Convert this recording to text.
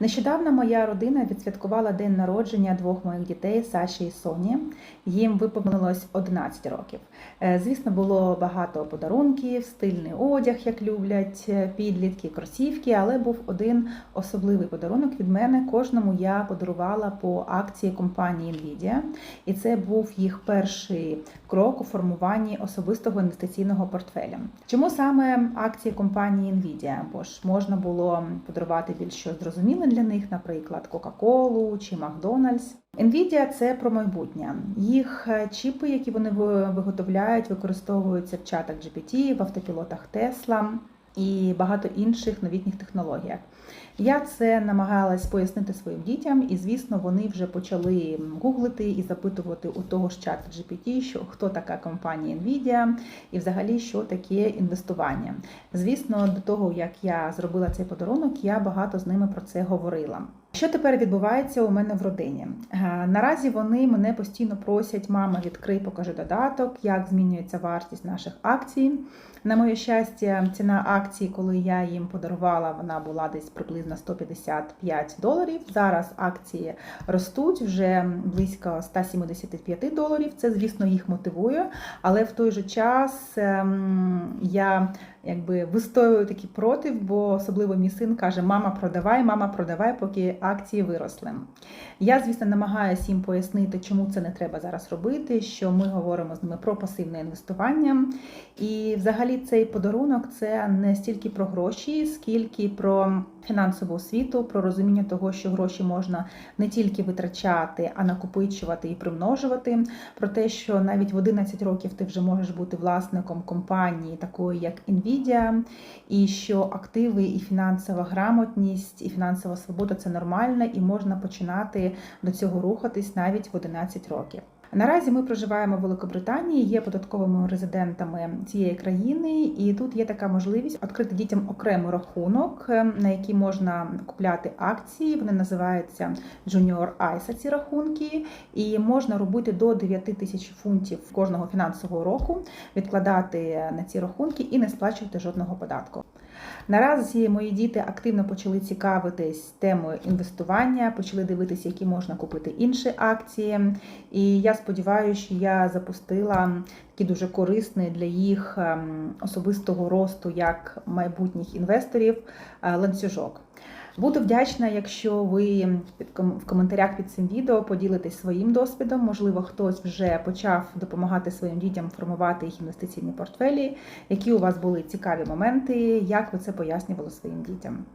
Нещодавно моя родина відсвяткувала день народження двох моїх дітей Саші і Соні. Їм виповнилось 11 років. Е, Звісно, було багато подарунків, стильний одяг, як люблять е, підлітки, кросівки, але був один особливий подарунок від мене. Кожному я подарувала по акції компанії Nvidia, і це був їх перший крок у формуванні особистого інвестиційного портфеля. Чому саме акції компанії Nvidia? Бо ж можна було подарувати більш щось зрозуміле для них, наприклад, Кока-Колу чи Макдональдс. Nvidia – це про майбутнє. Їх е, чіпи, які вони ви- виготовляють, використовуються в чатах GPT, в автопілотах Tesla і багато інших новітніх технологіях. Я це намагалась пояснити своїм дітям, і звісно, вони вже почали гуглити і запитувати у того ж чат GPT, що хто така компанія Nvidia і взагалі що таке інвестування. Звісно, до того як я зробила цей подарунок, я багато з ними про це говорила. Що тепер відбувається у мене в родині? Е, Наразі вони мене постійно просять: мама, відкрий, покажи додаток, як змінюється вартість наших акцій. На моє щастя, ціна акції, коли я їм подарувала, вона була десь приблизно 155 доларів. Зараз акції ростуть вже близько 175 доларів. Це, звісно, їх мотивує, але в той же час ем, я якби вистоюю таки проти, бо особливо мій син каже: Мама, продавай, мама, продавай, поки акції виросли. Я, звісно, намагаюся їм пояснити, чому це не треба зараз робити. Що ми говоримо з ними про пасивне інвестування. І взагалі цей подарунок це не стільки про гроші, скільки про фінансову освіту, про розуміння того, що гроші можна не тільки витрачати, а накопичувати і примножувати. Про те, що навіть в 11 років ти вже можеш бути власником компанії, такої як Nvidia, і що активи і фінансова грамотність, і фінансова свобода це нормально, і можна починати до цього рухатись навіть в 11 років. Наразі ми проживаємо в Великобританії, є податковими резидентами цієї країни, і тут є така можливість відкрити дітям окремий рахунок, е, на який можна купляти акції. Вони називаються Junior ISA, ці рахунки, і можна робити до 9 тисяч фунтів кожного фінансового року, відкладати на ці рахунки і не сплачувати жодного податку. Наразі мої діти активно почали цікавитись темою інвестування, почали дивитися, які можна купити інші акції. І я сподіваюся, що я запустила такий дуже корисний для їх ем, особистого росту як майбутніх інвесторів е, ланцюжок. Буду вдячна, якщо ви в коментарях під цим відео поділитесь своїм досвідом. Можливо, хтось вже почав допомагати своїм дітям формувати їх інвестиційні портфелі, які у вас були цікаві моменти, як ви це пояснювали своїм дітям.